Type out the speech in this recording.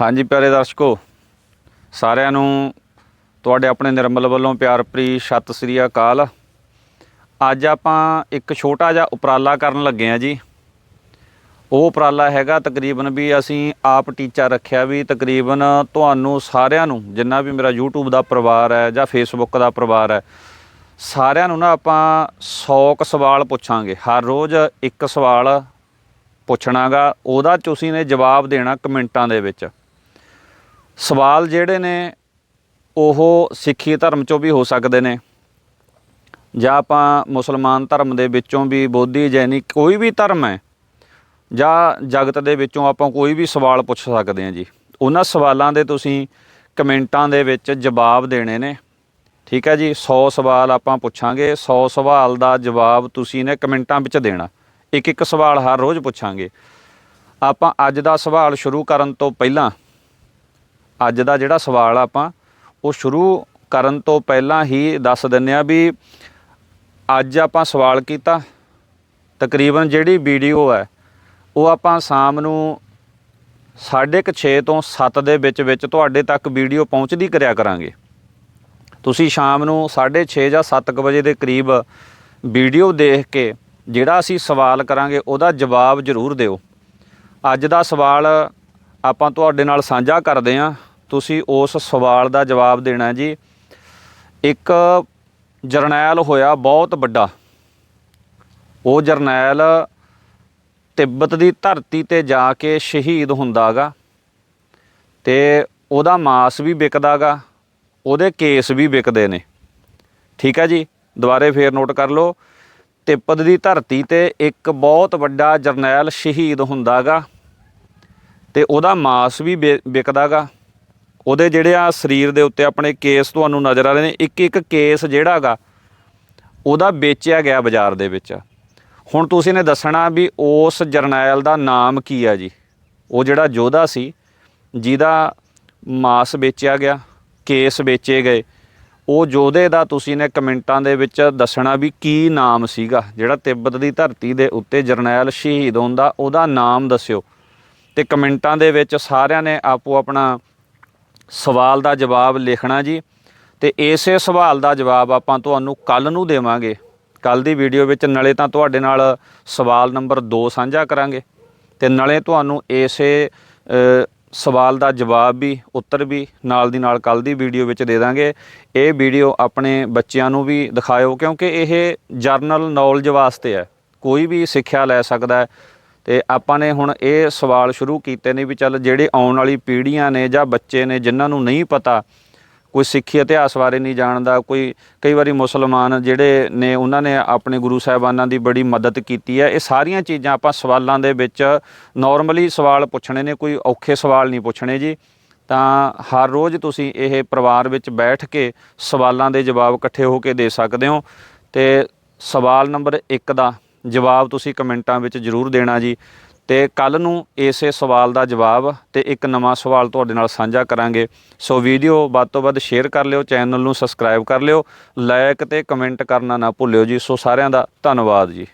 ਹਾਂਜੀ ਪਿਆਰੇ ਦਰਸ਼ਕੋ, ਸਾਰਿਆਂ ਨੂੰ ਤੁਹਾਡੇ ਆਪਣੇ ਨਿਰਮਲ ਵੱਲੋਂ ਪਿਆਰ ਭਰੀ ਸਤਿ ਸ੍ਰੀ ਅਕਾਲ। ਅੱਜ ਆਪਾਂ ਇੱਕ ਛੋਟਾ ਜਿਹਾ ਉਪਰਾਲਾ ਕਰਨ ਲੱਗੇ ਆ ਜੀ। ਉਹ ਉਪਰਾਲਾ ਹੈਗਾ ਤਕਰੀਬਨ ਵੀ ਅਸੀਂ ਆਪ ਟੀਚਾ ਰੱਖਿਆ ਵੀ ਤਕਰੀਬਨ ਤੁਹਾਨੂੰ ਸਾਰਿਆਂ ਨੂੰ, ਜਿੰਨਾ ਵੀ ਮੇਰਾ YouTube ਦਾ ਪਰਿਵਾਰ ਹੈ ਜਾਂ Facebook ਦਾ ਪਰਿਵਾਰ ਹੈ, ਸਾਰਿਆਂ ਨੂੰ ਨਾ ਆਪਾਂ 100 ਕ ਸਵਾਲ ਪੁੱਛਾਂਗੇ। ਹਰ ਰੋਜ਼ ਇੱਕ ਸਵਾਲ ਪੁੱਛਣਾਗਾ, ਉਹਦਾ ਤੁਸੀਂ ਨੇ ਜਵਾਬ ਦੇਣਾ ਕਮੈਂਟਾਂ ਦੇ ਵਿੱਚ। ਸਵਾਲ ਜਿਹੜੇ ਨੇ, ਉਹ ਸਿੱਖੀ ਧਰਮ ਚੋਂ ਵੀ ਹੋ ਸਕਦੇ ਨੇ। ਜਾਂ ਆਪਾਂ ਮੁਸਲਮਾਨ ਧਰਮ ਦੇ ਵਿੱਚੋਂ ਵੀ, ਬੋਧੀ ਜੈਨੀ ਕੋਈ ਵੀ ਧਰਮ ਹੈ, ਜਾਂ ਜਗਤ ਦੇ ਵਿੱਚੋਂ ਆਪਾਂ ਕੋਈ ਵੀ ਸਵਾਲ ਪੁੱਛ ਸਕਦੇ ਹਾਂ ਜੀ। ਉਹਨਾਂ ਸਵਾਲਾਂ ਦੇ ਤੁਸੀਂ ਕਮੈਂਟਾਂ ਦੇ ਵਿੱਚ ਜਵਾਬ ਦੇਣੇ ਨੇ। ਠੀਕ ਹੈ ਜੀ 100 ਸਵਾਲ ਆਪਾਂ ਪੁੱਛਾਂਗੇ 100 ਸਵਾਲ ਦਾ ਜਵਾਬ ਤੁਸੀਂ ਨੇ ਕਮੈਂਟਾਂ ਵਿੱਚ ਦੇਣਾ। ਇੱਕ ਇੱਕ ਸਵਾਲ ਹਰ ਰੋਜ਼ ਪੁੱਛਾਂਗੇ। ਆਪਾਂ ਅੱਜ ਦਾ ਸਵਾਲ ਸ਼ੁਰੂ ਕਰਨ ਤੋਂ ਪਹਿਲਾਂ ਅੱਜ ਦਾ ਜਿਹੜਾ ਸਵਾਲ ਆਪਾਂ, ਉਹ ਸ਼ੁਰੂ ਕਰਨ ਤੋਂ ਪਹਿਲਾਂ ਹੀ ਦੱਸ ਦਿੰਨੇ ਆ ਵੀ ਅੱਜ ਆਪਾਂ ਸਵਾਲ ਕੀਤਾ, ਤਕਰੀਬਨ ਜਿਹੜੀ ਵੀਡੀਓ ਹੈ, ਉਹ ਆਪਾਂ ਸ਼ਾਮ ਨੂੰ 6:30 ਤੋਂ 7 ਦੇ ਵਿੱਚ ਵਿੱਚ ਤੁਹਾਡੇ ਤੱਕ ਵੀਡੀਓ ਪਹੁੰਚਦੀ ਕਰਿਆ ਕਰਾਂਗੇ। ਤੁਸੀਂ ਸ਼ਾਮ ਨੂੰ 6:30 ਜਾਂ 7 ਵਜੇ ਦੇ ਕਰੀਬ ਵੀਡੀਓ ਦੇਖ ਕੇ ਜਿਹੜਾ ਅਸੀਂ ਸਵਾਲ ਕਰਾਂਗੇ, ਉਹਦਾ ਜਵਾਬ ਜ਼ਰੂਰ ਦਿਓ। ਅੱਜ ਦਾ ਸਵਾਲ ਆਪਾਂ ਤੁਹਾਡੇ ਨਾਲ ਸਾਂਝਾ ਕਰਦੇ ਹਾਂ। ਤੁਸੀਂ ਉਸ ਸਵਾਲ ਦਾ ਜਵਾਬ ਦੇਣਾ ਜੀ। ਇੱਕ ਜਰਨੈਲ ਹੋਇਆ ਬਹੁਤ ਵੱਡਾ। ਉਹ ਜਰਨੈਲ ਤਿੱਬਤ ਦੀ ਧਰਤੀ ਤੇ ਜਾ ਕੇ ਸ਼ਹੀਦ ਹੁੰਦਾਗਾ ਤੇ ਉਹਦਾ ਮਾਸ ਵੀ ਵਿਕਦਾਗਾ, ਉਹਦੇ ਕੇਸ ਵੀ ਵਿਕਦੇ ਨੇ। ਠੀਕ ਹੈ ਜੀ, ਦੁਬਾਰੇ ਫੇਰ ਨੋਟ ਕਰ ਲਓ। ਤਿੱਬਤ ਦੀ ਧਰਤੀ ਤੇ ਇੱਕ ਬਹੁਤ ਵੱਡਾ ਜਰਨੈਲ ਸ਼ਹੀਦ ਹੁੰਦਾਗਾ ਤੇ ਉਹਦਾ ਮਾਸ ਵੀ ਵਿ- ਵਿਕਦਾਗਾ। ਉਹਦੇ ਜਿਹੜੇ ਆ ਸਰੀਰ ਦੇ ਉੱਤੇ ਆਪਣੇ ਕੇਸ ਤੁਹਾਨੂੰ ਨਜ਼ਰ ਆ ਰਹੇ ਨੇ, ਇੱਕ ਇੱਕ ਕੇਸ ਜਿਹੜਾਗਾ ਉਹਦਾ ਵੇਚਿਆ ਗਿਆ ਬਾਜ਼ਾਰ ਦੇ ਵਿੱਚ। ਹੁਣ ਤੁਸੀਂ ਨੇ ਦੱਸਣਾ ਵੀ ਉਸ ਜਰਨੈਲ ਦਾ ਨਾਮ ਕੀ ਆ ਜੀ? ਉਹ ਜਿਹੜਾ ਯੋਧਾ ਸੀ, ਜਿਹਦਾ ਮਾਸ ਵੇਚਿਆ ਗਿਆ, ਕੇਸ ਵੇਚੇ ਗਏ, ਉਹ ਯੋਧੇ ਦਾ ਤੁਸੀਂ ਨੇ ਕਮੈਂਟਾਂ ਦੇ ਵਿੱਚ ਦੱਸਣਾ ਵੀ ਕੀ ਨਾਮ ਸੀਗਾ, ਜਿਹੜਾ ਤਿੱਬਤ ਦੀ ਧਰਤੀ ਦੇ ਉੱਤੇ ਜਰਨੈਲ ਸ਼ਹੀਦ ਹੁੰਦਾ ਉਹਦਾ ਨਾਮ ਦੱਸਿਓ। ਤੇ ਕਮੈਂਟਾਂ ਦੇ ਵਿੱਚ ਸਾਰਿਆਂ ਨੇ ਆਪੋ ਆਪਣਾ ਸਵਾਲ ਦਾ ਜਵਾਬ ਲਿਖਣਾ ਜੀ। ਤੇ ਇਸੇ ਸਵਾਲ ਦਾ ਜਵਾਬ ਆਪਾਂ ਤੁਹਾਨੂੰ ਕੱਲ ਨੂੰ ਦੇਵਾਂਗੇ। ਕੱਲ ਦੀ ਵੀਡੀਓ ਵਿੱਚ ਨਾਲੇ ਤਾਂ ਤੁਹਾਡੇ ਨਾਲ ਸਵਾਲ ਨੰਬਰ 2 ਸਾਂਝਾ ਕਰਾਂਗੇ। ਤੇ ਨਾਲੇ ਤੁਹਾਨੂੰ ਇਸੇ ਸਵਾਲ ਦਾ ਜਵਾਬ ਵੀ, ਉੱਤਰ ਵੀ ਨਾਲ ਦੀ ਨਾਲ ਕੱਲ ਦੀ ਵੀਡੀਓ ਵਿੱਚ ਦੇ ਦਾਂਗੇ। ਇਹ ਵੀਡੀਓ ਆਪਣੇ ਬੱਚਿਆਂ ਨੂੰ ਵੀ ਦਿਖਾਇਓ ਕਿਉਂਕਿ ਇਹ ਜਰਨਲ ਨੌਲੇਜ ਵਾਸਤੇ ਹੈ। ਕੋਈ ਵੀ ਸਿੱਖਿਆ ਲੈ ਸਕਦਾ ਹੈ। ਤੇ ਆਪਾਂ ਨੇ ਹੁਣ ਇਹ ਸਵਾਲ ਸ਼ੁਰੂ ਕੀਤੇ ਨੇ ਵੀ ਚੱਲ ਜਿਹੜੇ ਆਉਣ ਵਾਲੀ ਪੀੜ੍ਹੀਆਂ ਨੇ ਜਾਂ ਬੱਚੇ ਨੇ ਜਿਨ੍ਹਾਂ ਨੂੰ ਨਹੀਂ ਪਤਾ, ਕੋਈ ਸਿੱਖੀ ਇਤਿਹਾਸ ਬਾਰੇ ਨਹੀਂ ਜਾਣਦਾ, ਕੋਈ, ਕਈ ਵਾਰੀ ਮੁਸਲਮਾਨ ਜਿਹੜੇ ਨੇ ਉਹਨਾਂ ਨੇ ਆਪਣੇ ਗੁਰੂ ਸਾਹਿਬਾਨਾਂ ਦੀ ਬੜੀ ਮਦਦ ਕੀਤੀ ਹੈ, ਇਹ ਸਾਰੀਆਂ ਚੀਜ਼ਾਂ ਆਪਾਂ ਸਵਾਲਾਂ ਦੇ ਵਿੱਚ ਨਾਰਮਲੀ ਸਵਾਲ ਪੁੱਛਣੇ ਨੇ, ਕੋਈ ਔਖੇ ਸਵਾਲ ਨਹੀਂ ਪੁੱਛਣੇ ਜੀ। ਤਾਂ ਹਰ ਰੋਜ਼ ਤੁਸੀਂ ਇਹ ਪਰਿਵਾਰ ਵਿੱਚ ਬੈਠ ਕੇ ਸਵਾਲਾਂ ਦੇ ਜਵਾਬ ਇਕੱਠੇ ਹੋ ਕੇ ਦੇ ਸਕਦੇ ਹੋ। ਤੇ ਸਵਾਲ ਨੰਬਰ 1 ਦਾ ਜਵਾਬ ਤੁਸੀਂ ਕਮੈਂਟਾਂ ਵਿੱਚ ਜ਼ਰੂਰ ਦੇਣਾ ਜੀ। ਤੇ ਕੱਲ ਨੂੰ ਇਸੇ ਸਵਾਲ ਦਾ ਜਵਾਬ ਤੇ ਇੱਕ ਨਵਾਂ ਸਵਾਲ ਤੁਹਾਡੇ ਨਾਲ ਸਾਂਝਾ ਕਰਾਂਗੇ। ਸੋ ਵੀਡੀਓ ਵੱਧ ਤੋਂ ਵੱਧ ਸ਼ੇਅਰ ਕਰ ਲਿਓ, ਚੈਨਲ ਨੂੰ ਸਬਸਕ੍ਰਾਈਬ ਕਰ ਲਿਓ, ਲਾਇਕ ਤੇ ਕਮੈਂਟ ਕਰਨਾ ਨਾ ਭੁੱਲਿਓ ਜੀ। ਸੋ ਸਾਰਿਆਂ ਦਾ ਧੰਨਵਾਦ ਜੀ।